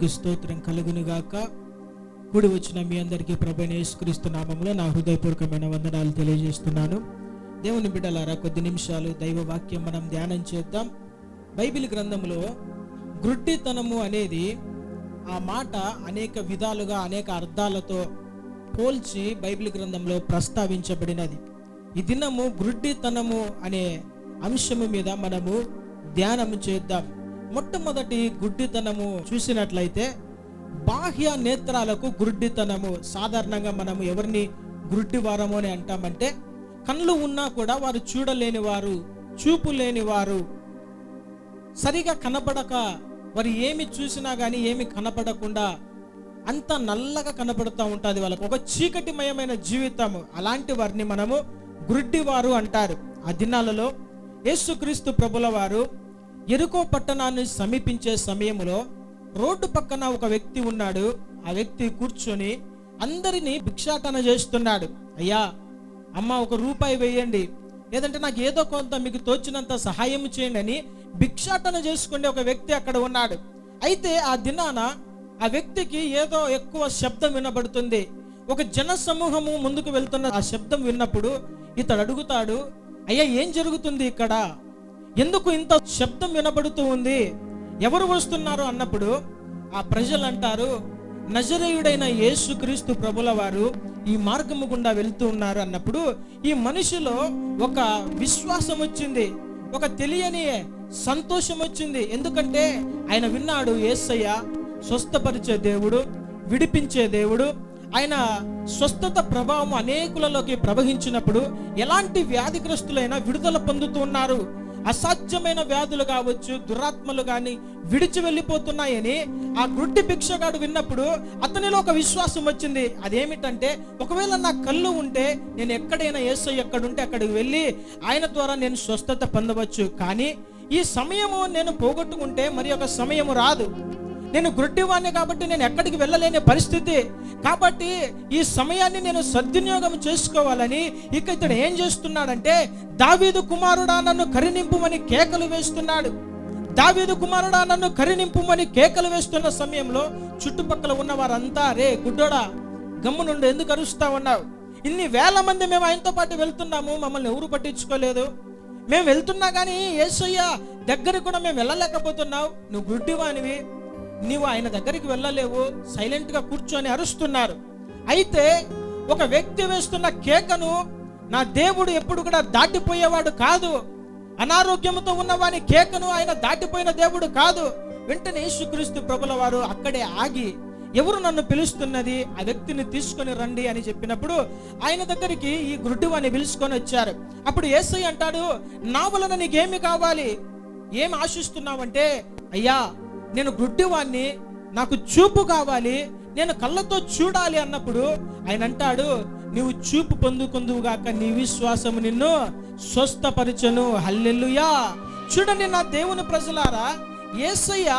దేవునికి స్తోత్రం కలుగును గాక కూడి వచ్చిన మీ అందరికీ ప్రభు యేసుక్రీస్తు నామంలో నా హృదయపూర్వకమైన వందనాలు తెలియజేస్తున్నాను. దేవుని బిడ్డలారా కొద్ది నిమిషాలు దైవ వాక్యం మనం ధ్యానం చేద్దాం. బైబిల్ గ్రంథంలో గ్రుడ్డితనము అనేది ఆ మాట అనేక విధాలుగా అనేక అర్థాలతో పోల్చి బైబిల్ గ్రంథంలో ప్రస్తావించబడినది. ఈ దినము గ్రుడ్డితనము అనే అంశము మీద మనము ధ్యానము చేద్దాం. మొట్టమొదటి గుడ్డితనము చూసినట్లయితే బాహ్య నేత్రాలకు గుడ్డితనము. సాధారణంగా మనము ఎవరిని గుడ్డివారము అని అంటామంటే కళ్ళు ఉన్నా కూడా వారు చూడలేని వారు చూపు లేని వారు సరిగా కనపడక వారు ఏమి చూసినా కానీ ఏమి కనపడకుండా అంత నల్లగా కనపడుతూ ఉంటుంది వాళ్ళకు. ఒక చీకటిమయమైన జీవితము. అలాంటి వారిని మనము గుడ్డివారు అంటారు. ఆ దినాలలో యేసుక్రీస్తు ప్రభుల వారు ఎరుకో పట్టణాన్ని సమీపించే సమయంలో రోడ్డు పక్కన ఒక వ్యక్తి ఉన్నాడు. ఆ వ్యక్తి కూర్చొని అందరినీ భిక్షాటన చేస్తున్నాడు. అయ్యా అమ్మ ఒక రూపాయి వేయండి. లేదంటే నాకు ఏదో కొంత మీకు తోచినంత సహాయం చేయండి అని భిక్షాటన చేసుకునే ఒక వ్యక్తి అక్కడ ఉన్నాడు. అయితే ఆ దినాన ఆ వ్యక్తికి ఏదో ఎక్కువ శబ్దం వినబడుతుంది. ఒక జన సమూహము ముందుకు వెళ్తున్న ఆ శబ్దం విన్నప్పుడు ఇతడు అడుగుతాడు అయ్యా ఏం జరుగుతుంది ఇక్కడ? ఎందుకు ఇంత శబ్దం వినబడుతూ ఉంది? ఎవరు వస్తున్నారు అన్నప్పుడు ఆ ప్రజలు అంటారు నజరేయుడైన యేసుక్రీస్తు ప్రభుల వారు ఈ మార్గము గుండా వెళ్తూ ఉన్నారు అన్నప్పుడు ఈ మనిషిలో ఒక విశ్వాసం వచ్చింది ఒక తెలియని సంతోషం వచ్చింది. ఎందుకంటే ఆయన విన్నాడు యేసయ్య స్వస్థపరిచే దేవుడు విడిపించే దేవుడు. ఆయన స్వస్థత ప్రభావం అనేకులలోకి ప్రవహించినప్పుడు ఎలాంటి వ్యాధిగ్రస్తులైనా విడుదల పొందుతూ ఉన్నారు. అసాధ్యమైన వ్యాధులు కావచ్చు దురాత్మలు కానీ విడిచి వెళ్ళిపోతున్నాయని ఆ గుడ్డి భిక్షగాడు విన్నప్పుడు అతనిలో ఒక విశ్వాసం వచ్చింది. అదేమిటంటే ఒకవేళ నా కళ్ళు ఉంటే నేను ఎక్కడైనా ఏసో ఎక్కడుంటే అక్కడికి వెళ్ళి ఆయన ద్వారా నేను స్వస్థత పొందవచ్చు. కానీ ఈ సమయము నేను పోగొట్టుకుంటే మరి ఒక సమయము రాదు. నేను గుడ్డివాణ్ణి కాబట్టి నేను ఎక్కడికి వెళ్ళలేని పరిస్థితి. కాబట్టి ఈ సమయాన్ని నేను సద్వినియోగం చేసుకోవాలని ఇక ఇతడు ఏం చేస్తున్నాడంటే దావీదు కుమారుడా నన్ను కరినింపుమని కేకలు వేస్తున్నాడు. దావీదు కుమారుడా నన్ను కరినింపుమని కేకలు వేస్తున్న సమయంలో చుట్టుపక్కల ఉన్న వారంతా రే గుడ్డోడా గమ్ము నుండి ఎందుకు అరుస్తా ఉన్నావు? ఇన్ని వేల మంది మేము ఆయనతో పాటు వెళ్తున్నాము మమ్మల్ని ఎవరు పట్టించుకోలేదు? మేము వెళ్తున్నా కానీ ఏసయ్య దగ్గర కూడా మేము వెళ్ళలేకపోతున్నావు. నువ్వు గుడ్డివానివి. నీవు ఆయన దగ్గరికి వెళ్ళలేవు సైలెంట్గా కూర్చొని అరుస్తున్నారు. అయితే ఒక వ్యక్తి వేస్తున్న కేకను నా దేవుడు ఎప్పుడు కూడా దాటిపోయేవాడు కాదు. అనారోగ్యంతో ఉన్నవాని కేకను ఆయన దాటిపోయిన దేవుడు కాదు. వెంటనే యేసుక్రీస్తు ప్రభుల వారు అక్కడే ఆగి ఎవరు నన్ను పిలుస్తున్నది? ఆ వ్యక్తిని తీసుకొని రండి అని చెప్పినప్పుడు ఆయన దగ్గరికి ఈ గుడ్డివాన్ని పిలుచుకొని వచ్చారు. అప్పుడు ఏసై అంటాడు నా వలన నీకేమి కావాలి? ఏం ఆశిస్తున్నావంటే అయ్యా నేను గుడ్డివాణ్ణి నాకు చూపు కావాలి నేను కళ్ళతో చూడాలి అన్నప్పుడు ఆయన అంటాడు నీవు చూపు పొందుకుందువుగాక నీ విశ్వాసము నిన్ను స్వస్థపరచను. హల్లెల్లుయా చూడండి నా దేవుని ప్రజలారా ఏసయ్య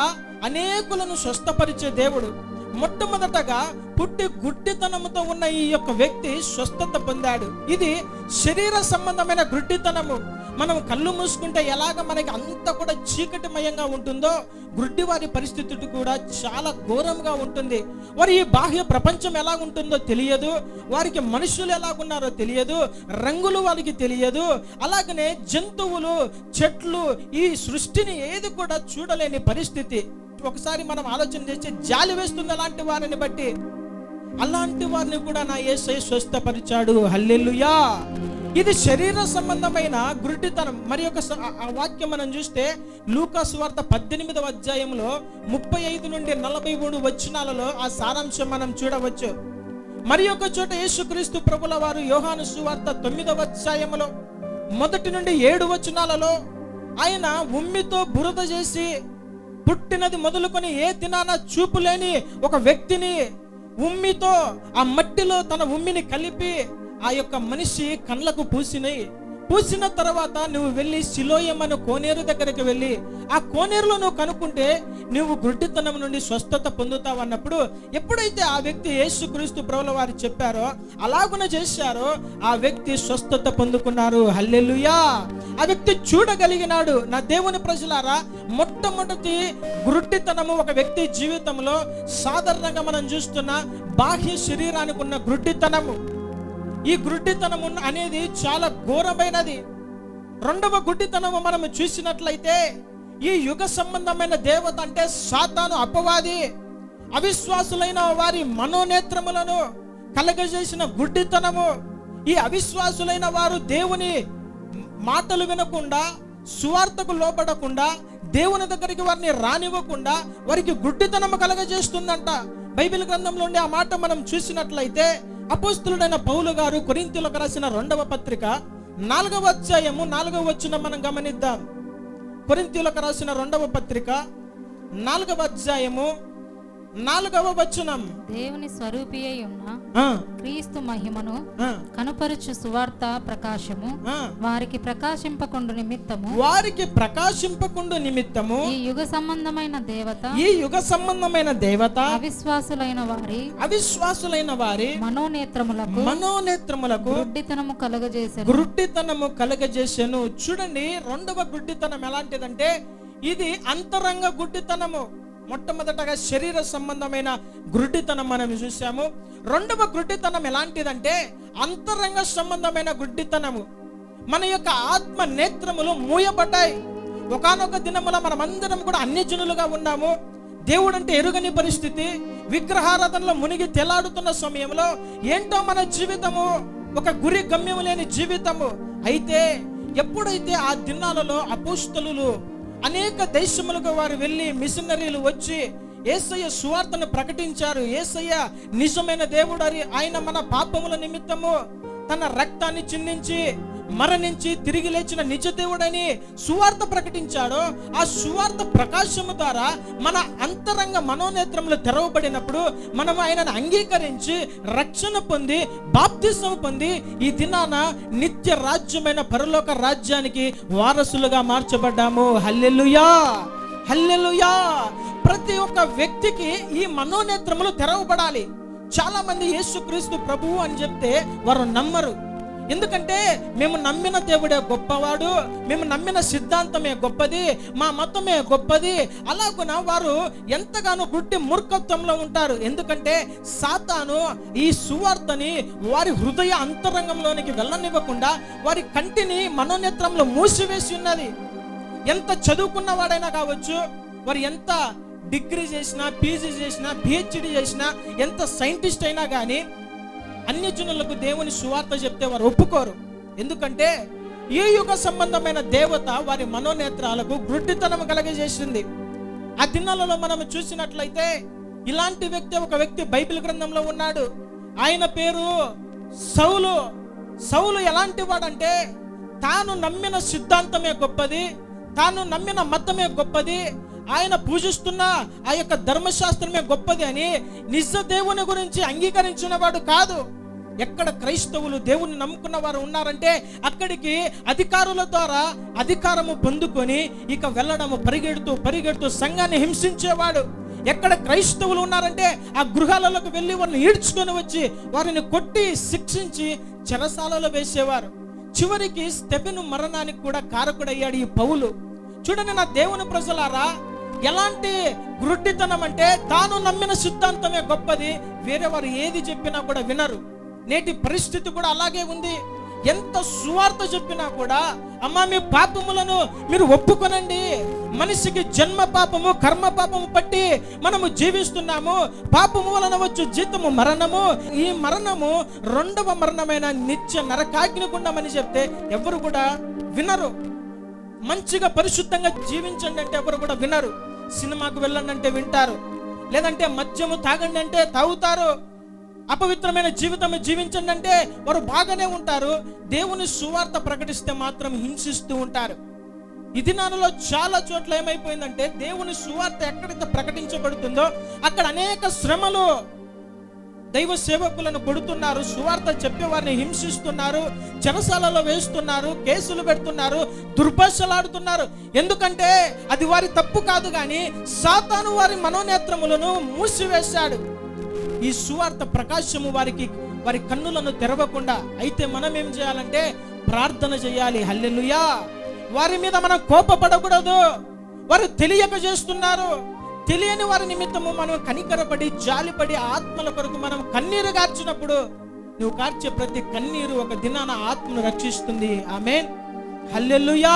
అనేకులను స్వస్థపరిచే దేవుడు. మొట్టమొదటగా పుట్టి గుడ్డితనముతో ఉన్న ఈ యొక్క వ్యక్తి స్వస్థత పొందాడు. ఇది శరీర సంబంధమైన గుడ్డితనము. మనం కళ్ళు మూసుకుంటే ఎలాగ మనకి అంత కూడా చీకటిమయంగా ఉంటుందో గుడ్డి వారి పరిస్థితి కూడా చాలా ఘోరంగా ఉంటుంది. వారి ఈ బాహ్య ప్రపంచం ఎలా ఉంటుందో తెలియదు వారికి మనుషులు ఎలాగున్నారో తెలియదు రంగులు వారికి తెలియదు. అలాగనే జంతువులు చెట్లు ఈ సృష్టిని ఏది కూడా చూడలేని పరిస్థితి. ఒకసారి మనం ఆలోచన చేస్తే జాలి వేస్తుంది అలాంటి వారిని బట్టి. అలాంటి వారిని కూడా నా ఏసై స్వస్థపరిచాడు. హల్లెల్లుయా ఇది శరీర సంబంధమైన గురుడితనం. మరి ఒక ఆ- వాక్యం మనం చూస్తే లూకాసు వార్త పద్దెనిమిదవ అధ్యాయంలో ముప్పై ఐదు నుండి నలభై మూడు వచనాలలో ఆ సారాంశం మనం చూడవచ్చు. మరి ఒక చోట యేసుక్రీస్తు ప్రభుల వారు యోహాను సువార్త తొమ్మిదవ అధ్యాయంలో మొదటి నుండి ఏడు వచనాలలో ఆయన ఉమ్మితో బురద చేసి పుట్టినది మొదలుకొని ఏ దినాన చూపు లేని ఒక వ్యక్తిని ఉమ్మితో ఆ మట్టిలో తన ఉమ్మిని కలిపి ఆ యొక్క మనిషి కళ్ళకు పూసినై పూసిన తర్వాత నువ్వు వెళ్ళి శిలోయమ్మను కోనేరు దగ్గరికి వెళ్ళి ఆ కోనేరులో నువ్వు కనుక్కుంటే నువ్వు గుడ్డితనం నుండి స్వస్థత పొందుతావు అన్నప్పుడు ఎప్పుడైతే ఆ వ్యక్తి యేసుక్రీస్తు ప్రభుల వారు చెప్పారో అలాగున చేశారో ఆ వ్యక్తి స్వస్థత పొందుకున్నారు. హల్లెలుయా! ఆ వ్యక్తి చూడగలిగినాడు. నా దేవుని ప్రజలారా మొట్టమొదటి గురుడ్డితనము ఒక వ్యక్తి జీవితంలో సాధారణంగా మనం చూస్తున్న బాహ్య శరీరానికి ఉన్న గుడ్డితనము. ఈ గుడ్డితనం అనేది చాలా ఘోరమైనది. రెండవ గుడ్డితనము మనం చూసినట్లయితే ఈ యుగ సంబంధమైన దేవత అంటే సాతాను అపవాది. అవిశ్వాసులైన వారి మనోనేత్రములను కలగజేసిన గుడ్డితనము. ఈ అవిశ్వాసులైన వారు దేవుని మాటలు వినకుండా సువార్తకు లోపడకుండా దేవుని దగ్గరికి వారిని రానివ్వకుండా వారికి గుడ్డితనము కలగజేస్తుందంట. బైబిల్ గ్రంథంలో ఉండే ఆ మాట మనం చూసినట్లయితే అపోస్తులుడైన పౌలు గారు కొరింతలకు రాసిన రెండవ పత్రిక నాలుగవ అధ్యాయము నాలుగవ వచ్చిన మనం గమనిద్దాం. కొరింతలకు రాసిన రెండవ పత్రిక నాలుగవ అధ్యాయము నాలుగవ వచనం. దేవుని స్వరూపి అయి ఉన్న క్రీస్తు మహిమను కనుపరుచు సువార్త ప్రకాశము. వారికి ప్రకాశింపకుండు నిమిత్తము. వారికి ప్రకాశింపకుండు నిమిత్తము. ఈ యుగ సంబంధమైన దేవత ఈ యుగ సంబంధమైన దేవత అవిశ్వాసులైన వారి అవిశ్వాసులైన వారి మనోనేత్రములకు మనోనేత్రములకు గుడ్డితనము కలుగజేసెను. గుడ్డితనము కలగజేసెను. చూడండి రెండవ గుడ్డితనం ఎలాంటిదంటే ఇది అంతరంగ గుడ్డితనము. మొట్టమొదటగా శరీర సంబంధమైన గుడ్డితనం మనం చూసాము. రెండవ గుడ్డితనం ఎలాంటిదంటే అంతరంగ సంబంధమైన గుడ్డితనము. మన యొక్క ఆత్మ నేత్రములు మూయబడ్డాయి. ఒకానొక దినముల మనమందరం కూడా అన్యజనులుగా ఉన్నాము. దేవుడు అంటే ఎరుగని పరిస్థితి. విగ్రహారాధనలో మునిగి తెలాడుతున్న సమయంలో ఏంటో మన జీవితము? ఒక గురి గమ్యం లేని జీవితము. అయితే ఎప్పుడైతే ఆ దినాలలో అపోస్తలులు అనేక దేశములకు వారు వెళ్ళి మిషనరీలు వచ్చి ఏసయ్య సువార్తను ప్రకటించారు. ఏసయ్య నిజమైన దేవుడు అని ఆయన మన పాపముల నిమిత్తము తన రక్తాన్ని చిందించి మరణించి తిరిగి లేచిన నిజ దేవుడని సువార్త ప్రకటించాడో ఆ సువార్త ప్రకాశము ద్వారా మన అంతరంగ మనోనేత్రములు తెరవబడినప్పుడు మనం ఆయనను అంగీకరించి రక్షణ పొంది బాప్తిసం పొంది ఈ దినాన నిత్య రాజ్యమైన పరలోక రాజ్యానికి వారసులుగా మార్చబడ్డాము. హల్లెలుయా! హల్లెలుయా! ప్రతి ఒక్క వ్యక్తికి ఈ మనోనేత్రములు తెరవబడాలి. చాలా మంది యేసుక్రీస్తు ప్రభువు అని చెప్తే వారు నమ్మరు. ఎందుకంటే మేము నమ్మిన దేవుడే గొప్పవాడు మేము నమ్మిన సిద్ధాంతమే గొప్పది మా మతమే గొప్పది. అలాగున వారు ఎంతగానో గుడ్డి మూర్ఖత్వంలో ఉంటారు. ఎందుకంటే సాతాను ఈ సువార్తని వారి హృదయ అంతరంగంలోనికి వెళ్ళనివ్వకుండా వారి కంటిని మనోనేత్రంలో మూసివేసి ఉన్నది. ఎంత చదువుకున్న వాడైనా కావచ్చు వారు ఎంత డిగ్రీ చేసినా పీజీ చేసినా పిహెచ్డి చేసినా ఎంత సైంటిస్ట్ అయినా కానీ అన్యజనులకు దేవుని సువార్త చెప్తే వారు ఒప్పుకోరు. ఎందుకంటే ఈ యుగ సంబంధమైన దేవత వారి మనోనేత్రాలకు గుడ్డితనం కలగజేసింది. ఆ దినాలలో మనం చూసినట్లయితే ఇలాంటి వ్యక్తి ఒక వ్యక్తి బైబిల్ గ్రంథంలో ఉన్నాడు. ఆయన పేరు సౌలు. సౌలు ఎలాంటి వాడంటే తాను నమ్మిన సిద్ధాంతమే గొప్పది తాను నమ్మిన మతమే గొప్పది ఆయన పూజిస్తున్న ఆ యొక్క ధర్మశాస్త్రమే గొప్పది అని నిజ దేవుని గురించి అంగీకరించిన వాడు కాదు. ఎక్కడ క్రైస్తవులు దేవుని నమ్ముకున్న వారు ఉన్నారంటే అక్కడికి అధికారుల ద్వారా అధికారము పొందుకొని ఇక వెళ్ళడము పరిగెడుతూ పరిగెడుతూ సంఘాన్ని హింసించేవాడు. ఎక్కడ క్రైస్తవులు ఉన్నారంటే ఆ గృహాలలోకి వెళ్ళి వారిని ఈడ్చుకొని వచ్చి వారిని కొట్టి శిక్షించి చెరసాలలో వేసేవారు. చివరికి స్టెపెను మరణానికి కూడా కారకుడయ్యాడు ఈ పౌలు. చూడండి నా దేవుని ప్రజలారా ఎలాంటి గ్రుడ్డితనం అంటే తాను నమ్మిన సిద్ధాంతమే గొప్పది. వేరే వారు ఏది చెప్పినా కూడా వినరు. నేటి పరిస్థితి కూడా అలాగే ఉంది. ఎంత సువార్త చెప్పినా కూడా అమ్మా మీ పాపములను మీరు ఒప్పుకొనండి. మనిషికి జన్మ పాపము కర్మ పాపము పట్టి మనము జీవిస్తున్నాము. పాపము వలన వచ్చు జీతము మరణము. ఈ మరణము రెండవ మరణమైన నిత్య నరకాగ్ని గుండమని చెప్తే ఎవరు కూడా వినరు. మంచిగా పరిశుద్ధంగా జీవించండి అంటే ఎవరు కూడా వినరు. సినిమాకు వెళ్ళండి అంటే వింటారు. లేదంటే మద్యము తాగండి అంటే తాగుతారు. అపవిత్రమైన జీవితం జీవించండి అంటే వారు బాగానే ఉంటారు. దేవుని సువార్త ప్రకటిస్తే మాత్రం హింసిస్తూ ఉంటారు. ఈ దినాలలో చాలా చోట్ల ఏమైపోయిందంటే దేవుని సువార్త ఎక్కడైతే ప్రకటించబడుతుందో అక్కడ అనేక శ్రమలు దైవ సేవకులను కొడుతున్నారు సువార్త చెప్పేవారిని హింసిస్తున్నారు చెరసాలలో వేస్తున్నారు కేసులు పెడుతున్నారు దుర్భాషలాడుతున్నారు. ఎందుకంటే అది వారి తప్పు కాదు కానీ సాతాను వారి మనోనేత్రములను మూసివేశాడు. ఈ సువార్త ప్రకాశము వారికి వారి కన్నులను తెరవకుండా అయితే మనం ఏం చేయాలంటే ప్రార్థన చేయాలి. హల్లెలుయా! వారి మీద మనం కోపపడకూడదు. వారు తెలియక చేస్తున్నారు. తెలియని వారి నిమిత్తము మనం కనికరపడి జాలిపడి ఆత్మల కొరకు మనం కన్నీరు కార్చినప్పుడు నువ్వు కార్చే ప్రతి కన్నీరు ఒక దినాన ఆత్మను రక్షిస్తుంది. ఆమె హల్లెల్లుయా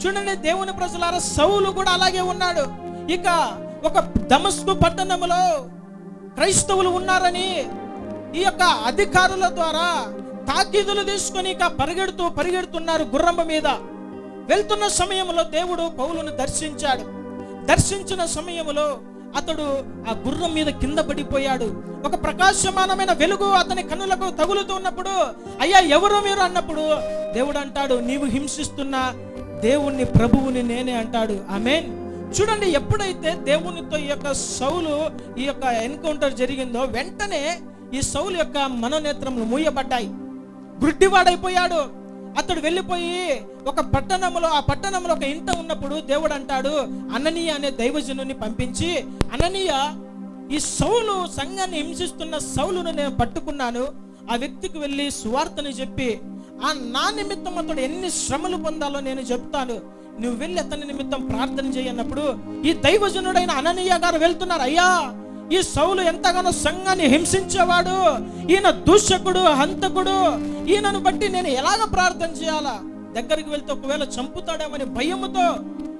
చూడండి దేవుని ప్రజలారా సౌలు కూడా అలాగే ఉన్నాడు. ఇక ఒక దమస్కు పట్టణములో క్రైస్తవులు ఉన్నారని ఈ యొక్క అధికారుల ద్వారా తాకీదులు తీసుకొని ఇక పరిగెడుతూ పరిగెడుతున్నారు గుర్రంబ మీద. వెళ్తున్న సమయంలో దేవుడు పౌలును దర్శించాడు. దర్శించిన సమయంలో అతడు ఆ గుర్రం మీద కింద పడిపోయాడు. ఒక ప్రకాశమానమైన వెలుగు అతని కన్నులకు తగులుతున్నప్పుడు అయ్యా ఎవరు మీరు? అన్నప్పుడు దేవుడు అంటాడు నీవు హింసిస్తున్న దేవుణ్ణి ప్రభువుని నేనే అంటాడు. ఆమెన్. చూడండి ఎప్పుడైతే దేవునితో ఈ యొక్క సౌలు ఈ యొక్క ఎన్కౌంటర్ జరిగిందో వెంటనే ఈ సౌలు యొక్క మనోనేత్రములు మూయబడ్డాయి. గుడ్డివాడైపోయాడు. అతడు వెళ్ళిపోయి ఒక పట్టణంలో ఆ పట్టణంలో ఒక ఇంట ఉన్నప్పుడు దేవుడు అంటాడు అననీయ అనే దైవజనుని పంపించి అననీయ ఈ సౌలు సంఘాన్ని హింసిస్తున్న సౌలును నేను పట్టుకున్నాను. ఆ వ్యక్తికి వెళ్ళి సువార్తని చెప్పి ఆ నా నిమిత్తం అతడు ఎన్ని శ్రమలు పొందాలో నేను చెప్తాను. నువ్వు వెళ్ళి అతని నిమిత్తం ప్రార్థన చేయన్నప్పుడు ఈ దైవజనుడైన అననీయ గారు వెళ్తున్నారు అయ్యా ఈ సౌలు ఎంతగానో సంఘాన్ని హింసించేవాడు ఈయన దూషకుడు హంతకుడు. ఈయనను బట్టి నేను ఎలాగ ప్రార్థన చేయాలా? దగ్గరికి వెళ్తే ఒకవేళ చంపుతాడేమని భయముతో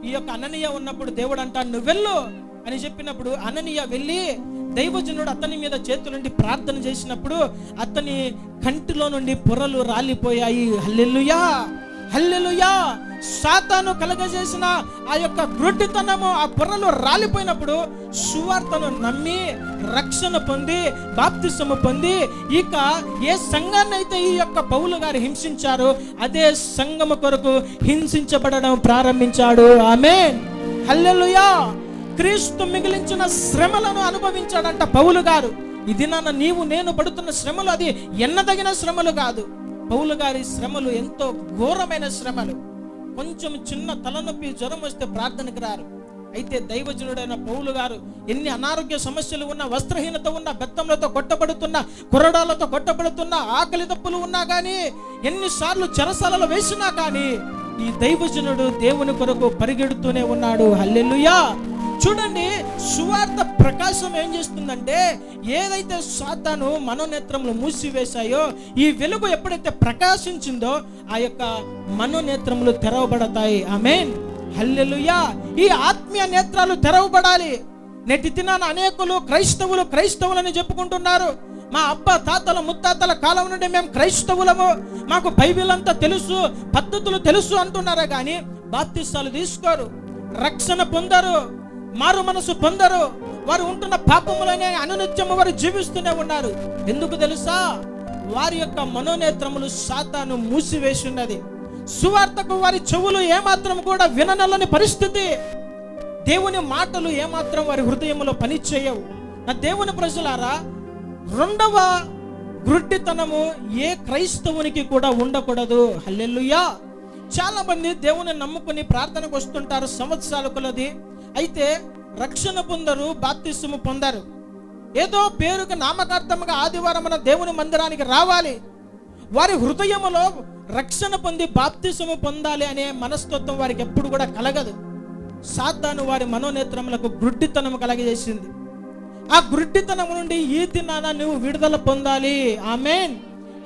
ఈ యొక్క అననీయ ఉన్నప్పుడు దేవుడు అంటాడు నువ్వు వెళ్ళు అని చెప్పినప్పుడు అననీయ వెళ్ళి దైవజనుడు అతని మీద చేతులుండి ప్రార్థన చేసినప్పుడు అతని కంటిలో నుండి పొరలు రాలిపోయాయి. Hallelujah hallelujah. సాతాను కలగజేసిన ఆ యొక్క గ్రొడ్డితనము ఆ బుర్రలో రాలిపోయినప్పుడు సువార్తను నమ్మి రక్షణ పొంది బాప్తిసము పొంది ఇక ఏ సంఘాన్ని అయితే ఈ యొక్క పౌలు గారు హింసించారో అదే సంఘము కొరకు హింసించబడడం ప్రారంభించాడు. ఆమె హల్లెలుయా. క్రీస్తు మిగిలించిన శ్రమలను అనుభవించాడంట పౌలు గారు. ఇది నాన్న నీవు నేను పడుతున్న శ్రమలు అది ఎన్నదగిన శ్రమలు కాదు. పౌలు గారి శ్రమలు ఎంతో ఘోరమైన శ్రమలు. కొంచెం చిన్న తలనొప్పి జ్వరం వస్తే ప్రార్థనకు రారు. అయితే దైవజనుడైన పౌలు గారు ఎన్ని అనారోగ్య సమస్యలు ఉన్న వస్త్రహీనత ఉన్న బెత్తంలతో కొట్టబడుతున్న కొరడాలతో కొట్టబడుతున్న ఆకలి తప్పులు ఉన్నా కానీ ఎన్నిసార్లు చెరసాలలో వేసినా కానీ ఈ దైవజనుడు దేవుని కొరకు పరిగెడుతూనే ఉన్నాడు. హల్లెలుయా! చూడండి సువార్త ప్రకాశం ఏం చేస్తుందంటే ఏదైతే సాతాను మనోనేత్రములు మూసివేశాయో ఈ వెలుగు ఎప్పుడైతే ప్రకాశించిందో ఆ యొక్క మనోనేత్రములు తెరవబడతాయి. ఆమెన్. హల్లెలుయా. ఈ ఆత్మీయ నేత్రాలు తెరవబడాలి. నేటి దినాన అనేకులు క్రైస్తవులు క్రైస్తవులని చెప్పుకుంటున్నారు. మా అబ్బ తాతల ముత్తాతల కాలం నుండి మేము క్రైస్తవులము. మాకు బైబిల్ అంతా తెలుసు పద్ధతులు తెలుసు అంటున్నారా కానీ బాప్తిస్తాలు తీసుకోరు రక్షణ పొందరు మారు మనసు పొందరు. వారు ఉంటున్న పాపములనే అనునిత్యము వారు జీవిస్తూనే ఉన్నారు. ఎందుకు తెలుసా? వారి యొక్క మనోనేత్రములు సాతాను మూసివేసి ఉన్నది. సువార్తకు వారి చెవులు ఏమాత్రం కూడా విననలని పరిస్థితి. దేవుని మాటలు ఏమాత్రం వారి హృదయంలో పని చేయవు నా దేవుని ప్రజలారా రెండవ గ్రుడ్డితనము ఏ క్రైస్తవునికి కూడా ఉండకూడదు. హల్లెల్లుయా చాలా మంది దేవుని నమ్ముకుని ప్రార్థనకు వస్తుంటారు సంవత్సరాల కొలది. అయితే రక్షణ పొందరు బాప్తిస్ము పొందరు. ఏదో పేరుకు నామకార్థముగా ఆదివారం దేవుని మందిరానికి రావాలి. వారి హృదయములో రక్షణ పొంది బాప్తిసము పొందాలి అనే మనస్తత్వం వారికి ఎప్పుడు కూడా కలగదు. సాతాను వారి మనోనేత్రములకు గుడ్డితనం కలగజేసింది. ఆ గుడ్డితనం నుండి ఈ తిన్నాన నువ్వు విడుదల పొందాలి. ఆమెన్.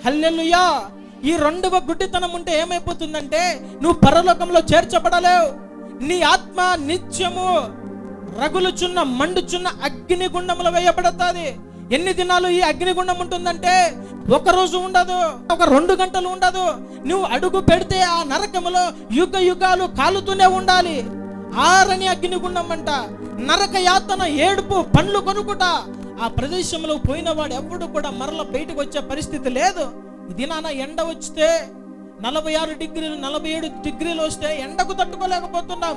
హల్లెలూయా. ఈ రెండవ గుడ్డితనం ఉంటే ఏమైపోతుందంటే నువ్వు పరలోకంలో చేర్చబడలేవు. నీ ఆత్మ నిత్యము రగులుచున్న మండుచున్న అగ్ని గుండములో ఎన్ని దినాలు ఈ అగ్నిగుండం ఉంటుందంటే ఒక రోజు ఉండదు ఒక రెండు గంటలు ఉండదు. నువ్వు అడుగు పెడితే ఆ నరకములో యుగ యుగాలు కాలుతూనే ఉండాలి. ఆరని అగ్నిగుండం అంట. నరక యాతన ఏడుపు పండ్లు కొనుకుట ఆ ప్రదేశంలో పోయిన వాడు ఎప్పుడు కూడా మరల బయటకు వచ్చే పరిస్థితి లేదు. దినాన ఎండ వచ్చితే నలభై ఆరు డిగ్రీలు నలభై ఏడు డిగ్రీలు వస్తే ఎండకు తట్టుకోలేకపోతున్నాం.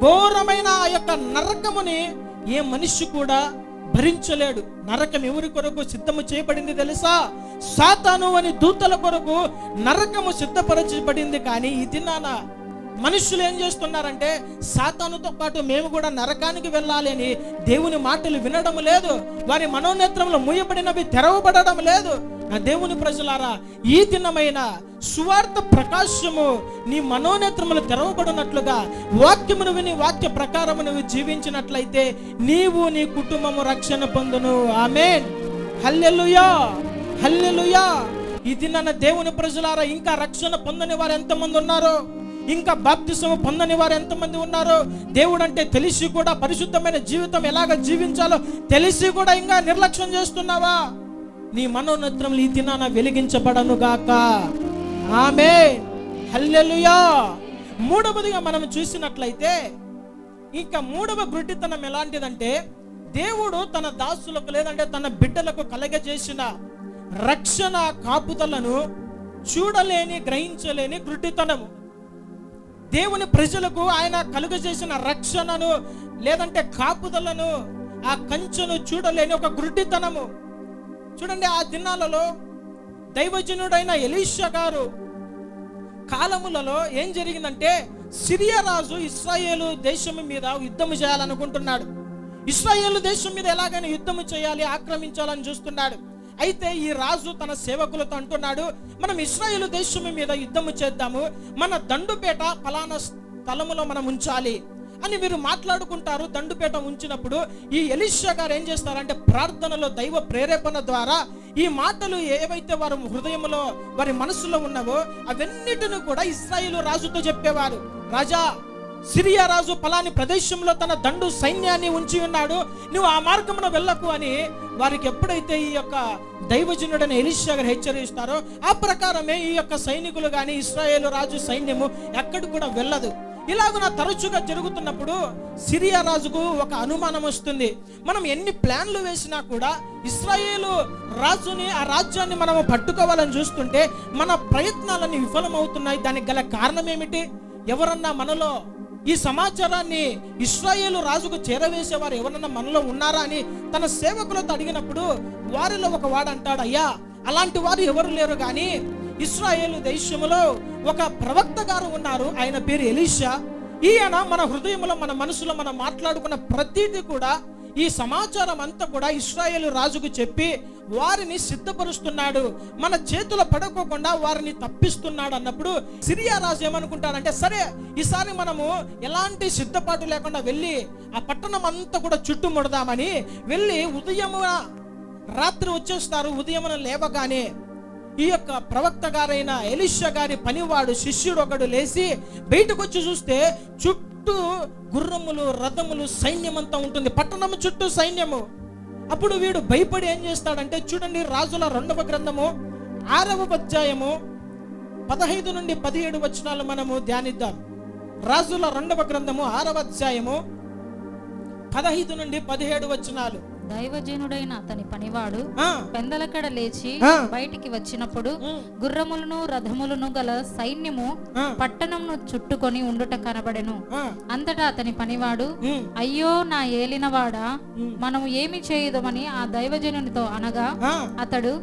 ఘోరమైన ఆ యొక్క నరకముని ఏ మనిషి కూడా భరించలేడు. నరకం ఎవరి కొరకు సిద్ధము చేయబడింది తెలుసా? సాతాను అని దూతల కొరకు నరకము సిద్ధపరచబడింది కానీ ఈ దినాన మనుషులు ఏం చేస్తున్నారంటే సాతానుతో పాటు మేము కూడా నరకానికి వెళ్ళాలి అని దేవుని మాటలు వినడం లేదు. వారి మనోనేత్రంలో మూయబడినవి తెరవబడడం లేదు. నా దేవుని ప్రజలారా ఈ దినమైన సువార్త ప్రకాశము నీ మనోనేత్రములు తెరవబడినట్లుగా వాక్యమును విని వాక్య ప్రకారము నువ్వు జీవించినట్లయితే నీవు నీ కుటుంబము రక్షణ పొందును. ఆమెన్. హల్లెలుయా. హల్లెలుయా. ఈ దినాన దేవుని ప్రజలారా ఇంకా రక్షణ పొందని వారు ఎంతమంది ఉన్నారో? ఇంకా బాప్తిసం పొందని వారు ఎంతమంది ఉన్నారో దేవుడు అంటే తెలిసి కూడా పరిశుద్ధమైన జీవితం ఎలాగ జీవించాలో తెలిసి కూడా ఇంకా నిర్లక్ష్యం చేస్తున్నావా? నీ మనోనత్రములు ఈ దినాన వెలిగించబడను గాక ఆమె హల్లెలూయా. మూడవదిగా మనం చూసినట్లయితే ఇంకా మూడవ గుడ్డితనం ఎలాంటిదంటే దేవుడు తన దాసులకు లేదంటే తన బిడ్డలకు కలగజేసిన రక్షణ కాపుదలను చూడలేని గ్రహించలేని గుడ్డితనము. దేవుని ప్రజలకు ఆయన కలుగజేసిన రక్షణను లేదంటే కాపుదలను ఆ కంచెను చూడలేని ఒక గుడ్డితనము. చూడండి ఆ దినాలలో దైవజనుడైన ఎలీషా గారు కాలములలో ఏం జరిగిందంటే సిరియా రాజు ఇస్రాయేలు దేశం మీద యుద్ధము చేయాలనుకుంటున్నాడు. ఇస్రాయేలు దేశం మీద ఎలాగైనా యుద్ధము చేయాలి ఆక్రమించాలని చూస్తున్నాడు. అయితే ఈ రాజు తన సేవకులతో అంటున్నాడు మనం ఇస్రాయేలు దేశం మీద యుద్ధము చేద్దాము మన దండుపేట ఫలానా స్థలములో మనం ఉంచాలి అని వీరు మాట్లాడుకుంటారు. దండుపేట ఉంచినప్పుడు ఈ ఎలిషా గారు ఏం చేస్తారంటే ప్రార్థనలో దైవ ప్రేరేపణ ద్వారా ఈ మాటలు ఏవైతే వారి హృదయంలో వారి మనసులో ఉన్నావో అవన్నిటిని కూడా ఇస్రాయిలు రాజుతో చెప్పేవారు. రాజా సిరియా రాజు పలాని ప్రదేశంలో తన దండు సైన్యాన్ని ఉంచి ఉన్నాడు. నువ్వు ఆ మార్గమున వెళ్ళకు అని వారికి ఎప్పుడైతే ఈ యొక్క దైవజనుడైన ఎలిషా గారు హెచ్చరిస్తారో ఆ ప్రకారమే ఈ యొక్క సైనికులు కానీ ఇస్రాయేలు రాజు సైన్యము ఎక్కడికి కూడా వెళ్ళదు. ఇలాగున తరచుగా జరుగుతున్నప్పుడు సిరియా రాజుకు ఒక అనుమానం వస్తుంది. మనం ఎన్ని ప్లాన్లు వేసినా కూడా ఇస్రాయేలు రాజుని ఆ రాజ్యాన్ని మనము పట్టుకోవాలని చూస్తుంటే మన ప్రయత్నాలన్నీ విఫలమవుతున్నాయి. దానికి గల కారణం ఏమిటి? ఎవరన్నా మనలో ఈ సమాచారాన్ని ఇస్రాయేలు రాజుకు చేరవేసేవారు ఎవరన్నా మనలో ఉన్నారా అని తన సేవకులతో అడిగినప్పుడు వారిలో ఒక వాడు అంటాడు అయ్యా అలాంటి వారు ఎవరు లేరు కానీ ఇస్రాయేలు దేశంలో ఒక ప్రవక్త గారు ఉన్నారు ఆయన పేరు ఎలీషా. ఈయన మన హృదయంలో మన మనసులో మనం మాట్లాడుకున్న ప్రతిదీ కూడా ఈ సమాచారం అంతా కూడా ఇస్రాయేల్ రాజుకు చెప్పి వారిని సిద్ధపరుస్తున్నాడు. మన చేతుల పడుకోకుండా వారిని తప్పిస్తున్నాడు అన్నప్పుడు సిరియా రాజు ఏమనుకుంటాడంటే సరే ఈసారి మనము ఎలాంటి సిద్ధపాటు లేకుండా వెళ్ళి ఆ పట్టణం అంతా కూడా చుట్టుముడదామని వెళ్ళి ఉదయమున రాత్రి వచ్చేస్తారు. ఉదయమున లేవగానే ఈ యొక్క ప్రవక్త గారైన ఎలిషా గారి పనివాడు శిష్యుడు ఒకడు లేచి బయటకు వచ్చి చూస్తే చుట్టూ చుట్టూ గుర్రములు రథములు సైన్యం అంతా ఉంటుంది. పట్టణము చుట్టూ సైన్యము. అప్పుడు వీడు భయపడి ఏం చేస్తాడంటే చూడండి రాజుల రెండవ గ్రంథము ఆరవ అధ్యాయము పదహైదు నుండి పదిహేడు వచనాలు మనము ధ్యానిద్దాం. రాజుల రెండవ గ్రంథము ఆరవ అధ్యాయము పదహైదు నుండి పదిహేడు వచనాలు. దైవజనుడైన అతని పనివాడు పెందలకడ లేచి. బయటికి వచ్చినప్పుడు గుర్రములను రథములను గల సైన్యము పట్టణంను చుట్టుకొని ఉండుట కనబడెను. అంతటా అతని పనివాడు అయ్యో నా ఏలినవాడా మనము ఏమి చేయుదమని ఆ దైవజనునితో అనగా అతడు.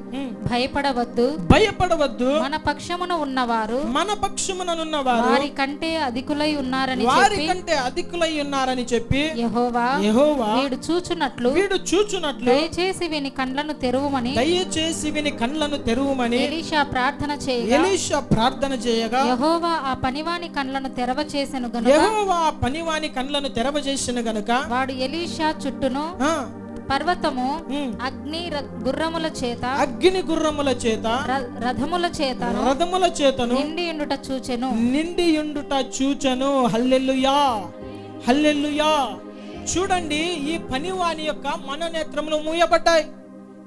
భయపడవద్దు భయపడవద్దు మన పక్షమున ఉన్నవారు మన పక్షముననున్నవారు వారి కంటే అధికులై ఉన్నారని వారి చెప్పి కంటే అధికులై ఉన్నారని చెప్పి యెహోవా యెహోవా వీడు చూచున్నట్లు వీడు చూచున్నట్లు దయచేసి వీని కండ్లను తెరువమని దయచేసి విని కళ్ళను తెరువుమని ఎలీషా ప్రార్థన చేయగా ఎలీషా ప్రార్థన చేయగా యెహోవా ఆ పనివాని కండ్లను తెరవ చేసెను గనుక యెహోవా ఆ పనివాని కళ్ళను తెరవజేసిన గనుక వాడు ఎలీషా చుట్టూను పర్వతము అగ్ని గుర్రముల చేత అగ్ని గుర్రముల చేత రథముల చేత రథముల చేతను నిండి ఉండుట చూచెను. నిండి ఉండుట చూచను. హల్లెల్లుయా హల్లెల్లుయా చూడండి ఈ పనివాని యొక్క మనోనేత్రములు మూయబడ్డాయి.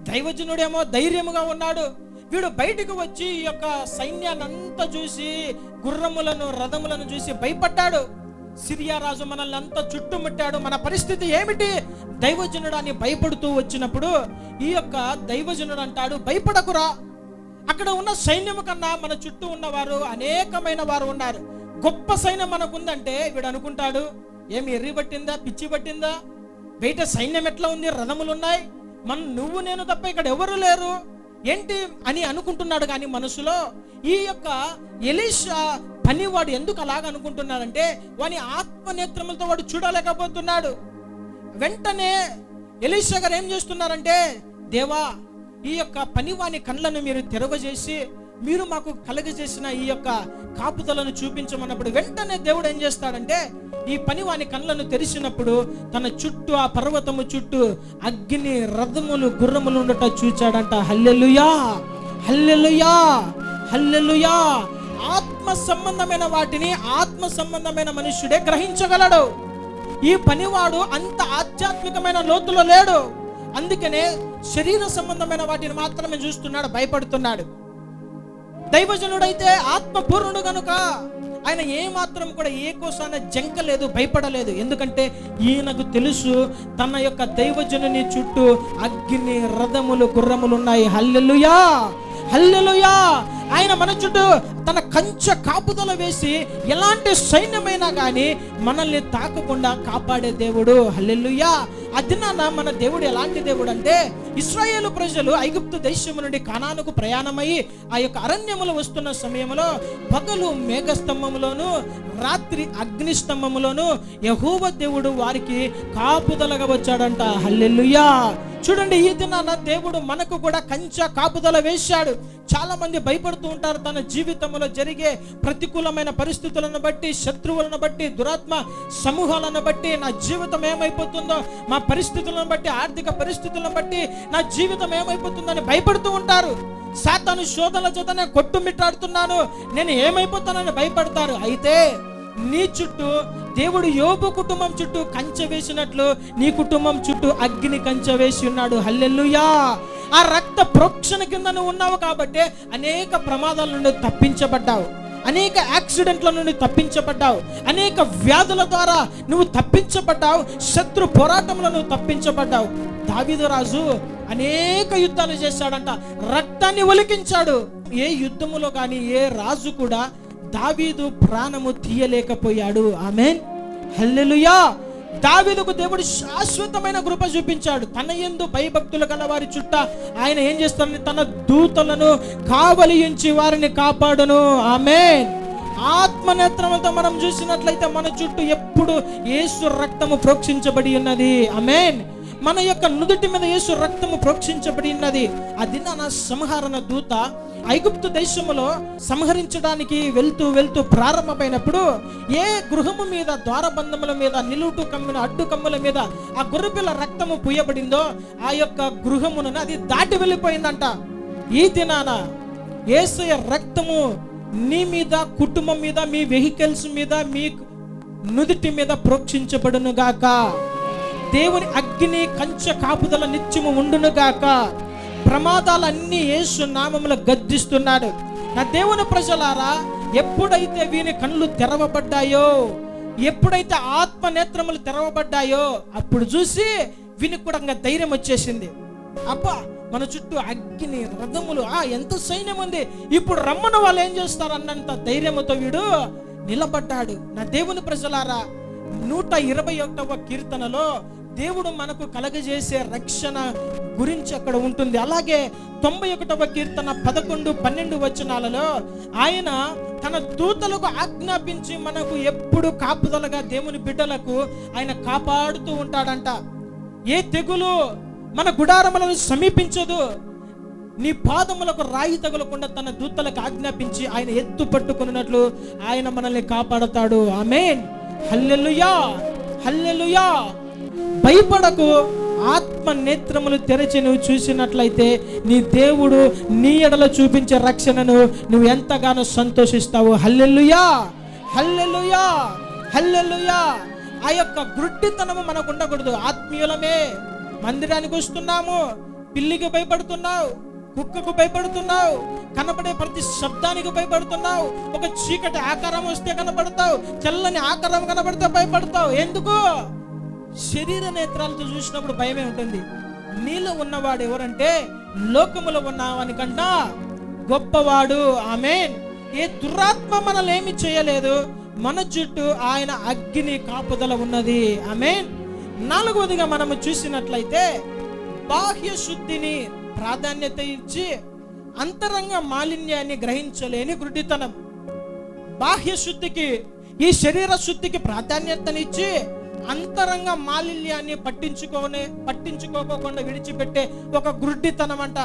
దైవజనుడేమో ధైర్యముగా ఉన్నాడు. వీడు బయటకు వచ్చి ఈ యొక్క సైన్యాన్నంతా చూసి గుర్రములను రథములను చూసి భయపడ్డాడు. సిరియా రాజు మనల్ని అంతా చుట్టుముట్టాడు. మన పరిస్థితి ఏమిటి? దైవజనుడు అని భయపడుతూ వచ్చినప్పుడు ఈ యొక్క దైవజనుడు అంటాడు భయపడకురా. అక్కడ ఉన్న సైన్యము కన్నా మన చుట్టూ ఉన్నవారు అనేకమైన వారు ఉన్నారు. గొప్ప సైన్యం మనకుందంటే వీడు అనుకుంటాడు. ఏమి ఎర్రి పట్టిందా పిచ్చి పట్టిందా? బయట సైన్యం ఎట్లా ఉంది రథములు ఉన్నాయి మన నువ్వు నేను తప్ప ఇక్కడ ఎవరు లేరు? ఏంటి అని అనుకుంటున్నాడు కానీ మనసులో ఈ యొక్క ఎలీషా పనివాడు ఎందుకు అలాగ అనుకుంటున్నాడంటే వాని ఆత్మనేత్రములతో వాడు చూడలేకపోతున్నాడు. వెంటనే ఎలీషా గారు ఏం చేస్తున్నారంటే దేవా ఈ యొక్క పనివాని కళ్ళను మీరు తెరవజేసి మీరు మాకు కలగజేసిన ఈ యొక్క కాపుదలను చూపించమన్నప్పుడు వెంటనే దేవుడు ఏం చేస్తాడంటే ఈ పని వాని కళ్ళను తెరిచినప్పుడు తన చుట్టూ ఆ పర్వతము చుట్టూ అగ్ని రథములు గుర్రములు ఉండట చూచాడంట. హల్లెలుయా! హల్లెలుయా! హల్లెలుయా! ఆత్మ సంబంధమైన వాటిని ఆత్మ సంబంధమైన మనుష్యుడే గ్రహించగలడు. ఈ పనివాడు అంత ఆధ్యాత్మికమైన లోతులో లేడు. అందుకనే శరీర సంబంధమైన వాటిని మాత్రమే చూస్తున్నాడు భయపడుతున్నాడు. దైవజనుడైతే ఆత్మపూర్ణుడు కనుక ఆయన ఏమాత్రం కూడా ఏ కోసాన జంకలేదు భయపడలేదు. ఎందుకంటే ఈయనకు తెలుసు తన యొక్క దైవజనుని చుట్టూ అగ్ని రథములు గుర్రములు ఉన్నాయి హల్లెలుయా! హల్లెలుయా! ఆయన మన చుట్టూ తన కంచె కాపుదల వేసి ఎలాంటి సైన్యమైనా కానీ మనల్ని తాకకుండా కాపాడే దేవుడు. హల్లెలుయా! అదినాన మన దేవుడు ఎలాంటి దేవుడు అంటే ఇస్రాయేలు ప్రజలు ఐగుప్తు దేశము నుండి కణానుకు ప్రయాణమై ఆ యొక్క అరణ్యములు వస్తున్న సమయంలో పగలు మేఘస్తంభములోను రాత్రి అగ్నిస్తంభములోను యహోవ దేవుడు వారికి కాపుదలగా వచ్చాడంట హల్లెల్లుయా చూడండి ఈ దినాన దేవుడు మనకు కూడా కంచె కాపుదల వేశాడు. చాలా మంది భయపడుతూ ఉంటారు. తన జీవితంలో జరిగే ప్రతికూలమైన పరిస్థితులను బట్టి శత్రువులను బట్టి దురాత్మ సమూహాలను బట్టి నా జీవితం ఏమైపోతుందో మా పరిస్థితులను బట్టి ఆర్థిక పరిస్థితులను బట్టి నా జీవితం ఏమైపోతుందని భయపడుతూ ఉంటారు. సాతాను శోధనల చేతనే కొట్టుమిట్టాడుతున్నాను. నేను ఏమైపోతానని భయపడతారు. అయితే నీ చుట్టూ దేవుడు యోబు కుటుంబం చుట్టూ కంచె వేసినట్లు నీ కుటుంబం చుట్టూ అగ్ని కంచె వేసి ఉన్నాడు. హల్లెల్లుయా ఆ రక్త ప్రోక్షణ కింద నువ్వు ఉన్నావు కాబట్టి అనేక ప్రమాదాల నుండి తప్పించబడ్డావు. అనేక యాక్సిడెంట్ల నుండి తప్పించబడ్డావు. అనేక వ్యాధుల ద్వారా నువ్వు తప్పించబడ్డావు. శత్రు పోరాటంలో నువ్వు తప్పించబడ్డావు. దావిదరాజు అనేక యుద్ధాలు చేశాడంట. రక్తాన్ని ఒలికించాడు. ఏ యుద్ధములో కానీ ఏ రాజు కూడా దావీదు ప్రాణము తీయలేకపోయాడు. ఆమెన్. హల్లెలుయా. దావీదుకు దేవుడు శాశ్వతమైన కృప చూపించాడు. తన ఎందు భయభక్తులు గల వారి చుట్ట ఆయన ఏం చేస్తాడని తన దూతలను కావలించి వారిని కాపాడును. ఆమెన్. ఆత్మనేత్రములతో మనం చూసినట్లయితే మన చుట్టూ ఎప్పుడు యేసు రక్తము ప్రోక్షించబడి ఉన్నది. ఆమెన్. మన యొక్క నుదుటి మీద యేసు రక్తము ప్రోక్షించబడి ఉన్నది దినాన సంహరణ దూత ఐగుప్తు దేశములో సంహరించడానికి వెళ్తూ వెళ్తూ ప్రారంభమైనప్పుడు ఏ గృహము మీద ద్వారబంధముల మీద నిలుటు కమ్మిన అడ్డు కమ్ముల మీద ఆ గొర్రెపిల్ల రక్తము పూయబడిందో ఆ యొక్క గృహమును అది దాటి వెళ్ళిపోయిందంట. ఈ దినాన ఏసయ రక్తము నీ మీద కుటుంబం మీద మీ వెహికల్స్ మీద మీ నుదుటి మీద ప్రోక్షించబడును గాక. దేవుని అగ్ని కంచె కాపుదల నిత్యము ఉండును గాక. ప్రమాదాలన్నీ యేసు నామములో గద్దిస్తున్నాడు. నా దేవుని ప్రజలారా ఎప్పుడైతే వీని కళ్ళు తెరవబడ్డాయో ఎప్పుడైతే ఆత్మ నేత్రములు తెరవబడ్డాయో అప్పుడు చూసి వీనికి కూడా ఇంకా ధైర్యం వచ్చేసింది. అబ్బా మన చుట్టూ అగ్ని రథములు ఆ ఎంత సైన్యం ఉంది. ఇప్పుడు రమ్మన వాళ్ళు ఏం చేస్తారు అన్నంత ధైర్యముతో వీడు నిలబడ్డాడు. నా దేవుని ప్రజలారా నూట ఇరవై ఒకటవ కీర్తనలో దేవుడు మనకు కలగజేసే రక్షణ గురించి అక్కడ ఉంటుంది. అలాగే తొంభై ఒకటవ కీర్తన పదకొండు పన్నెండు వచనాలలో ఆయన తన దూతలకు ఆజ్ఞాపించి మనకు ఎప్పుడు కాపుదలగా దేవుని బిడ్డలకు ఆయన కాపాడుతూ ఉంటాడంట. ఏ తెగులు మన గుడారములను సమీపించదు. నీ పాదములకు రాయి తగలకుండా తన దూతలకు ఆజ్ఞాపించి ఆయన ఎత్తు పట్టుకున్నట్లు ఆయన మనల్ని కాపాడతాడు. ఆమెన్. హల్లెలుయా. హల్లెలూయా. భయపడకు. ఆత్మ నేత్రములు తెరచి నువ్వు చూసినట్లయితే నీ దేవుడు నీ ఎడల చూపించే రక్షణను నువ్వు ఎంతగానో సంతోషిస్తావు. హల్లెలుయా! హల్లెలుయా! హల్లెలుయా! ఆ యొక్క గుడ్డితనము మనకు ఉండకూడదు. ఆత్మీయులమే మందిరానికి వస్తున్నాము. పిల్లికి భయపడుతున్నావు. కుక్కకు భయపడుతున్నావు. కనబడే ప్రతి శబ్దానికి భయపడుతున్నావు. ఒక చీకటి ఆకారం వస్తే కనబడతావు చల్లని ఆకారం కనబడితే భయపడతావు. ఎందుకు? శరీర నేత్రాలతో చూసినప్పుడు భయమే ఉంటుంది. నీలో ఉన్నవాడు ఎవరంటే లోకములో ఉన్నవాని కంటా గొప్పవాడు. ఆమెన్. ఏ దురాత్మ మనల్ని ఏమి చేయలేదు. మన చుట్టూ ఆయన అగ్ని కాపుదల ఉన్నది. ఆమెన్. నాలుగవదిగా మనము చూసినట్లయితే బాహ్య శుద్ధిని ప్రాధాన్యత ఇచ్చి అంతరంగ మాలిన్యాన్ని గ్రహించలేని గుడ్డితనం బాహ్య శుద్ధికి ఈ శరీర శుద్ధికి ప్రాధాన్యతనిచ్చి అంతరంగ మాలిన్యాన్ని పట్టించుకోనే పట్టించుకోకుండా విడిచిపెట్టే ఒక గుడ్డితనం అంట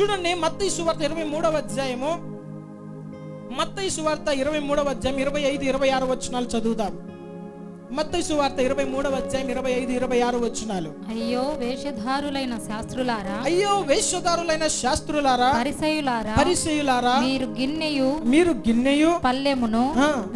చూడండి మత్త సువార్త ఇరవై మూడవ అధ్యాయము. మత్త సువార్త ఇరవై మూడవ అధ్యాయం ఇరవై ఐదు ఇరవై ఆరు వచ్చినాలు చదువుదాం. మత్తయి సువార్త ఇరవై మూడవ అధ్యాయం ఇరవై ఐదు ఇరవై ఆరు వచనాలు. అయ్యో వేషధారులైన శాస్త్రులారా? అయ్యో వేషధారులైన శాస్త్రులారా? పరిసయులారా? పరిచయులారా మీరు గిన్నెయు మీరు గిన్నెయు పల్లెమును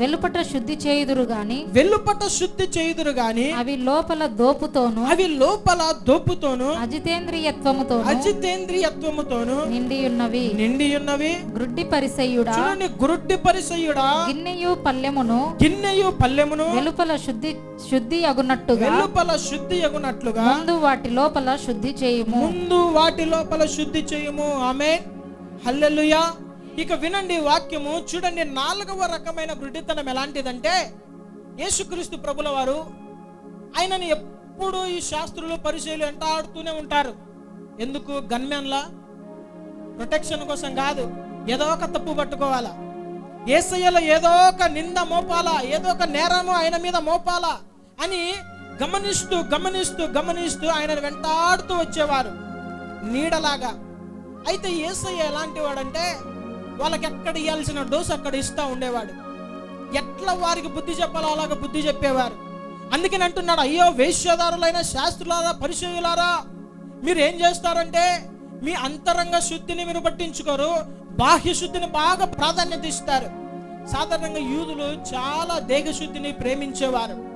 వెలుపట శుద్ధి చేయుదురు గాని వెల్లుపట శుద్ధి చేయుదురు గాని అవి లోపల దోపుతోను అవి లోపల దోపుతోను అజితేంద్రియత్వముతోను అజితేంద్రియత్వముతోను నిండి ఉన్నవి నిండి ఉన్నవి గ్రుడ్డి పరిసయ్యుడా చూడండి గురుడ్డి పరిసయుడా? గిన్నెయు పల్లెమును గిన్నెయు పల్లెమును వెలుపల శుద్ధి శుద్ధి అగునట్టుగా వెలుపల శుద్ధి అగునట్లుగా ముందు వాటి లోపల శుద్ధి చేయుము. ముందు వాటి లోపల శుద్ధి చేయము. ఆమె హల్లెలూయా. ఇక వినండి వాక్యము. చూడండి నాలుగవ రకమైన గుడ్డితనం ఎలాంటిదంటే యేసుక్రీస్తు ప్రభుల వారు ఆయనని ఎప్పుడు ఈ శాస్త్రులు పరిచయలు వెంటాడుతూనే ఉంటారు. ఎందుకు? గన్మెన్లా ప్రొటెక్షన్ కోసం కాదు. ఏదో ఒక తప్పు పట్టుకోవాలా? ఏసయ్యలో ఏదో ఒక నింద మోపాలా ఏదో ఒక నేరము ఆయన మీద మోపాలా అని గమనిస్తూ గమనిస్తూ గమనిస్తూ ఆయనను వెంటాడుతూ వచ్చేవారు. నీడలాగా. అయితే ఏసయ్య ఎలాంటి వాడంటే వాళ్ళకి ఎక్కడ ఇవ్వాల్సిన డోస్ అక్కడ ఇస్తూ ఉండేవాడు. ఎట్లా వారికి బుద్ధి చెప్పాలో అలాగ బుద్ధి చెప్పేవారు. అందుకని అంటున్నాడు అయ్యో వేశ్యదారులైన శాస్త్రులారా పరిచయులారా మీరు ఏం చేస్తారంటే మీ అంతరంగ శుద్ధిని మీరు పట్టించుకోరు బాహ్య శుద్ధిని బాగా ప్రాధాన్యత ఇస్తారు. సాధారణంగా యూదులు చాలా దేహశుద్ధిని ప్రేమించేవారు.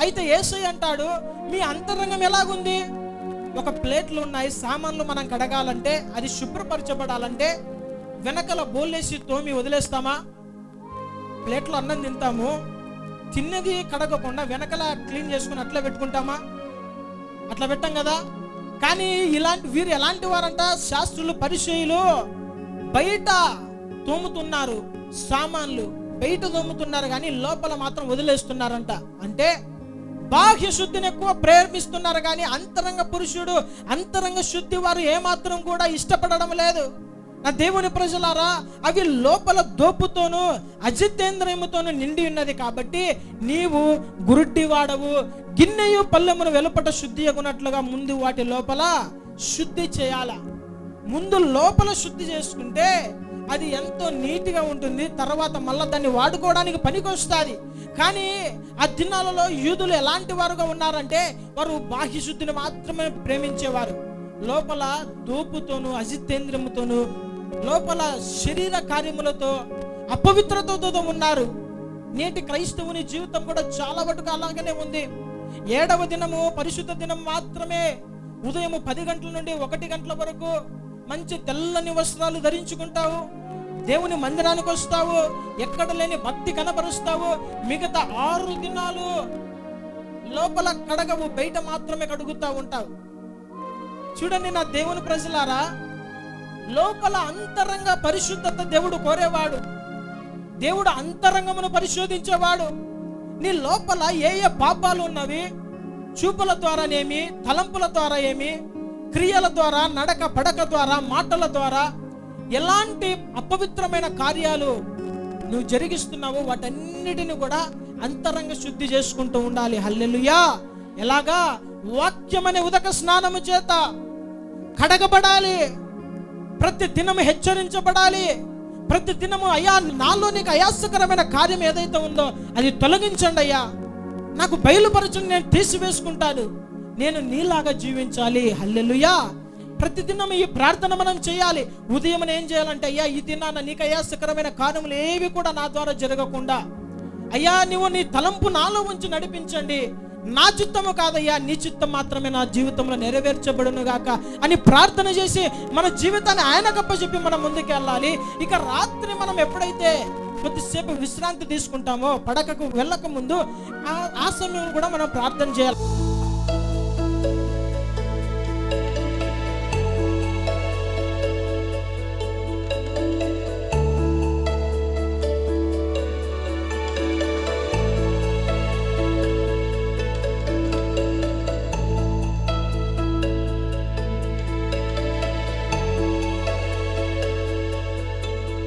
అయితే ఏసై అంటాడు మీ అంతరంగం ఎలాగుంది? ఒక ప్లేట్లు ఉన్నాయి సామాన్లు మనం కడగాలంటే అది శుభ్రపరచబడాలంటే వెనకల బోల్లేసి తోమి వదిలేస్తామా? ప్లేట్లో అన్నం తింటాము తిన్నది కడగకుండా వెనకల క్లీన్ చేసుకుని అట్లా పెట్టుకుంటామా? అట్లా పెట్టాం కదా? కానీ ఇలాంటి వీరు ఎలాంటి వారంట? శాస్త్రులు పరిచయులు బయట తోముతున్నారు సామాన్లు బయట తోముతున్నారు కానీ లోపల మాత్రం వదిలేస్తున్నారంట. అంటే బాహ్య శుద్ధిని ఎక్కువ ప్రేమిస్తున్నారు కానీ అంతరంగ పురుషుడు అంతరంగ శుద్ధి వారు ఏమాత్రం కూడా ఇష్టపడడం లేదు. నా దేవుని ప్రజలారా అవి లోపల దోపుతోనూ అజితేంద్రియముతోనూ నిండి ఉన్నది కాబట్టి నీవు గురుడ్డి వాడవు గిన్నెయు పల్లెమును వెలుపట శుద్ధి ఎగునట్లుగా ముందు వాటి లోపల శుద్ధి చేయాలా. ముందు లోపల శుద్ధి చేసుకుంటే అది ఎంతో నీట్గా ఉంటుంది. తర్వాత మళ్ళీ దాన్ని వాడుకోవడానికి పనికొస్తుంది. కానీ ఆ దినాలలో యూదులు ఎలాంటి వారుగా ఉన్నారంటే వారు బాహ్య శుద్ధిని మాత్రమే ప్రేమించేవారు. లోపల దూపుతోనూ అజితేంద్రముతోనూ లోపల శరీర కార్యములతో అపవిత్రతతో ఉన్నారు. నేటి క్రైస్తవుని జీవితం కూడా చాలా వరకు అలాగనే ఉంది. ఏడవ దినము పరిశుద్ధ దినం మాత్రమే ఉదయం పది గంటల నుండి ఒకటి గంటల వరకు మంచి తెల్లని వస్త్రాలు ధరించుకుంటావు. దేవుని మందిరానికి వస్తావు. ఎక్కడ లేని భక్తి కనపరుస్తావు. మిగతా ఆరు దినాలు లోపల కడగవు బయట మాత్రమే కడుగుతా ఉంటావు. చూడండి నా దేవుని ప్రజలారా లోపల అంతరంగ పరిశుద్ధత దేవుడు కోరేవాడు. దేవుడు అంతరంగమును పరిశోధించేవాడు. నీ లోపల ఏ ఏ పాపాలు ఉన్నవి? చూపుల ద్వారానేమి? తలంపుల ద్వారా ఏమి క్రియల ద్వారా నడక పడక ద్వారా మాటల ద్వారా ఎలాంటి అపవిత్రమైన కార్యాలు నువ్వు జరిగిస్తున్నావో వాటన్నిటిని కూడా అంతరంగ శుద్ధి చేసుకుంటూ ఉండాలి. హల్లెలుయా! ఎలాగా? వాక్యమనే ఉదక స్నానము చేత కడగబడాలి. ప్రతి దినము హెచ్చరించబడాలి. ప్రతి దినము అయ్యా నాలో నీకు అయాసకరమైన కార్యం ఏదైతే ఉందో అది తొలగించండి అయ్యా. నాకు బయలుపరచండి నేను తీసివేసుకుంటాను. నేను నీలాగా జీవించాలి. హల్లెలుయా. ప్రతిదినం ఈ ప్రార్థన మనం చేయాలి. ఉదయం ఏం చేయాలంటే అయ్యా ఈ దినాన నీకు అయాసకరమైన కారణములు ఏవి కూడా నా ద్వారా జరగకుండా. అయ్యా నువ్వు నీ తలంపు నాలో ఉంచి నడిపించండి. నా చిత్తము కాదయ్యా నీ చిత్తం మాత్రమే నా జీవితంలో నెరవేర్చబడును గాక అని ప్రార్థన చేసి మన జీవితాన్ని ఆయన చెప్పి మనం ముందుకు వెళ్ళాలి. ఇక రాత్రి మనం ఎప్పుడైతే కొద్దిసేపు విశ్రాంతి తీసుకుంటామో పడకకు వెళ్ళక ముందు ఆ- ఆ సమయం కూడా మనం ప్రార్థన చేయాలి.